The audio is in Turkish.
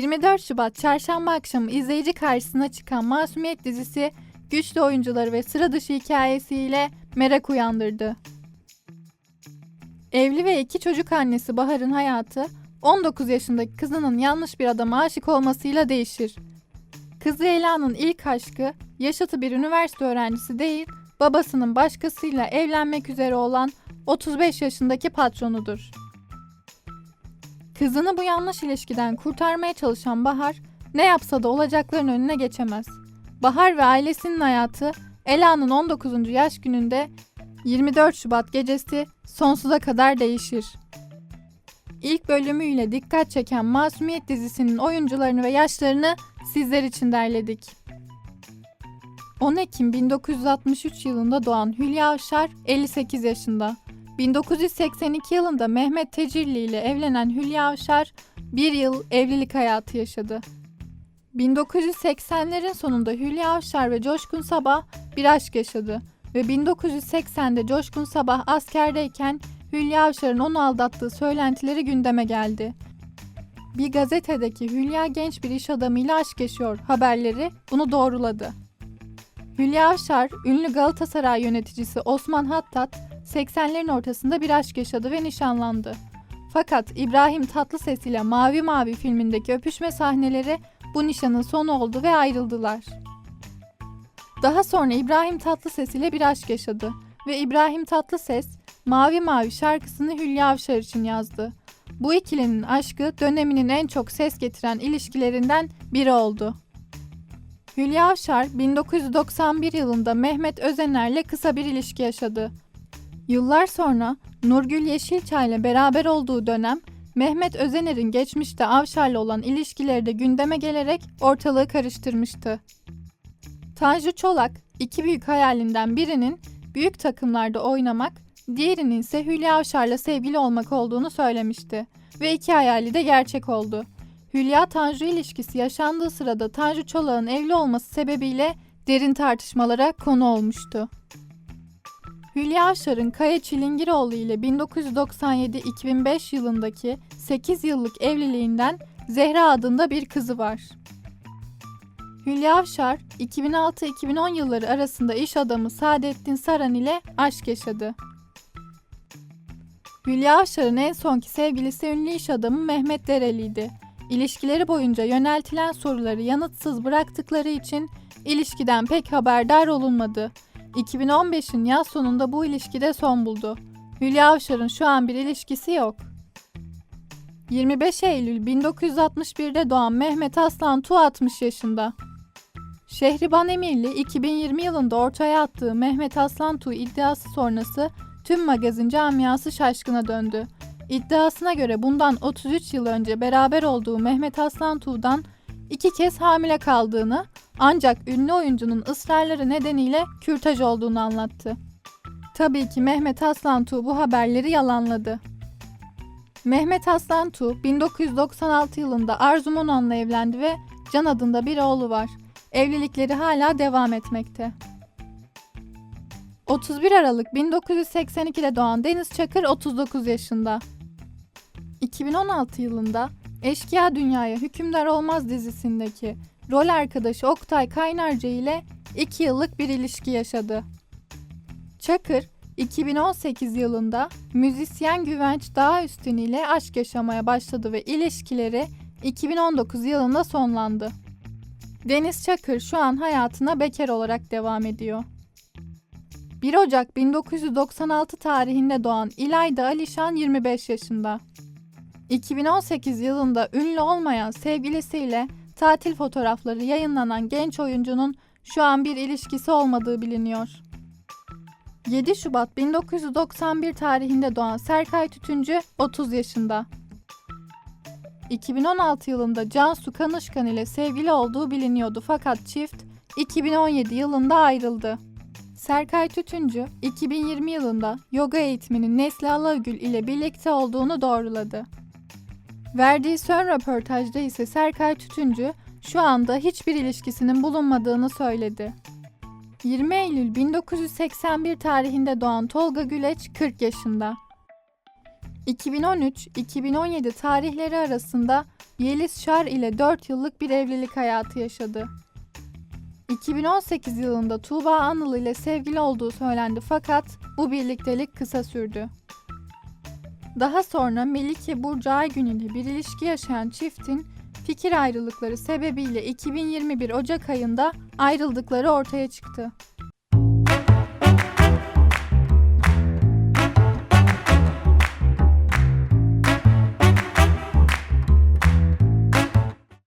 24 Şubat çarşamba akşamı izleyici karşısına çıkan Masumiyet dizisi güçlü oyuncuları ve sıra dışı hikayesiyle merak uyandırdı. Evli ve iki çocuk annesi Bahar'ın hayatı 19 yaşındaki kızının yanlış bir adama aşık olmasıyla değişir. Kızı Ela'nın ilk aşkı yaşıtı bir üniversite öğrencisi değil, babasının başkasıyla evlenmek üzere olan 35 yaşındaki patronudur. Kızını bu yanlış ilişkiden kurtarmaya çalışan Bahar, ne yapsa da olacakların önüne geçemez. Bahar ve ailesinin hayatı Ela'nın 19. yaş gününde 24 Şubat gecesi sonsuza kadar değişir. İlk bölümüyle dikkat çeken Masumiyet dizisinin oyuncularını ve yaşlarını sizler için derledik. 10 Ekim 1963 yılında doğan Hülya Avşar 58 yaşında. 1982 yılında Mehmet Tecirli ile evlenen Hülya Avşar bir yıl evlilik hayatı yaşadı. 1980'lerin sonunda Hülya Avşar ve Coşkun Sabah bir aşk yaşadı ve 1980'de Coşkun Sabah askerdeyken Hülya Avşar'ın onu aldattığı söylentileri gündeme geldi. Bir gazetedeki Hülya genç bir iş adamıyla aşk yaşıyor haberleri bunu doğruladı. Hülya Avşar, ünlü Galatasaray yöneticisi Osman Hattat, 80'lerin ortasında bir aşk yaşadı ve nişanlandı. Fakat İbrahim Tatlıses ile Mavi Mavi filmindeki öpüşme sahneleri bu nişanın sonu oldu ve ayrıldılar. Daha sonra İbrahim Tatlıses ile bir aşk yaşadı ve İbrahim Tatlıses Mavi Mavi şarkısını Hülya Avşar için yazdı. Bu ikilinin aşkı döneminin en çok ses getiren ilişkilerinden biri oldu. Hülya Avşar 1991 yılında Mehmet Özener'le kısa bir ilişki yaşadı. Yıllar sonra Nurgül Yeşilçay ile beraber olduğu dönem Mehmet Özener'in geçmişte Avşar'la olan ilişkileri de gündeme gelerek ortalığı karıştırmıştı. Tanju Çolak, iki büyük hayalinden birinin büyük takımlarda oynamak, diğerinin ise Hülya Avşar'la sevgili olmak olduğunu söylemişti ve iki hayali de gerçek oldu. Hülya Tanju ilişkisi yaşandığı sırada Tanju Çolak'ın evli olması sebebiyle derin tartışmalara konu olmuştu. Hülya Avşar'ın Kaya Çilingiroğlu ile 1997-2005 yılındaki 8 yıllık evliliğinden Zehra adında bir kızı var. Hülya Avşar, 2006-2010 yılları arasında iş adamı Saadettin Saran ile aşk yaşadı. Hülya Avşar'ın en sonki sevgilisi ünlü iş adamı Mehmet Dereli'ydi. İlişkileri boyunca yöneltilen soruları yanıtsız bıraktıkları için ilişkiden pek haberdar olunmadı. 2015'in yaz sonunda bu ilişkide son buldu. Hülya Avşar'ın şu an bir ilişkisi yok. 25 Eylül 1961'de doğan Mehmet Aslan Tu 60 yaşında. Şehriban Emirli 2020 yılında ortaya attığı Mehmet Aslan Tu iddiası sonrası tüm magazin camiası şaşkına döndü. İddiasına göre bundan 33 yıl önce beraber olduğu Mehmet Aslan Tuğ'dan iki kez hamile kaldığını ancak ünlü oyuncunun ısrarları nedeniyle kürtaj olduğunu anlattı. Tabii ki Mehmet Aslantuğ bu haberleri yalanladı. Mehmet Aslantuğ 1996 yılında Arzu Monan'la evlendi ve Can adında bir oğlu var. Evlilikleri hala devam etmekte. 31 Aralık 1982'de doğan Deniz Çakır 39 yaşında. 2016 yılında Eşkıya Dünyaya Hükümdar Olmaz dizisindeki rol arkadaşı Oktay Kaynarca ile 2 yıllık bir ilişki yaşadı. Çakır, 2018 yılında müzisyen Güvenç Dağüstün ile aşk yaşamaya başladı ve ilişkileri 2019 yılında sonlandı. Deniz Çakır şu an hayatına bekar olarak devam ediyor. 1 Ocak 1996 tarihinde doğan İlayda Alişan 25 yaşında. 2018 yılında ünlü olmayan sevgilisiyle tatil fotoğrafları yayınlanan genç oyuncunun şu an bir ilişkisi olmadığı biliniyor. 7 Şubat 1991 tarihinde doğan Serkay Tütüncü 30 yaşında. 2016 yılında Cansu Kanışkan ile sevgili olduğu biliniyordu fakat çift 2017 yılında ayrıldı. Serkay Tütüncü 2020 yılında yoga eğitmeni Nesli Alagül ile birlikte olduğunu doğruladı. Verdiği son röportajda ise Serkay Tütüncü şu anda hiçbir ilişkisinin bulunmadığını söyledi. 20 Eylül 1981 tarihinde doğan Tolga Güleç 40 yaşında. 2013-2017 tarihleri arasında Yeliz Şar ile 4 yıllık bir evlilik hayatı yaşadı. 2018 yılında Tuğba Anıl ile sevgili olduğu söylendi fakat bu birliktelik kısa sürdü. Daha sonra Melike Burcu Aygün ile bir ilişki yaşayan çiftin fikir ayrılıkları sebebiyle 2021 Ocak ayında ayrıldıkları ortaya çıktı.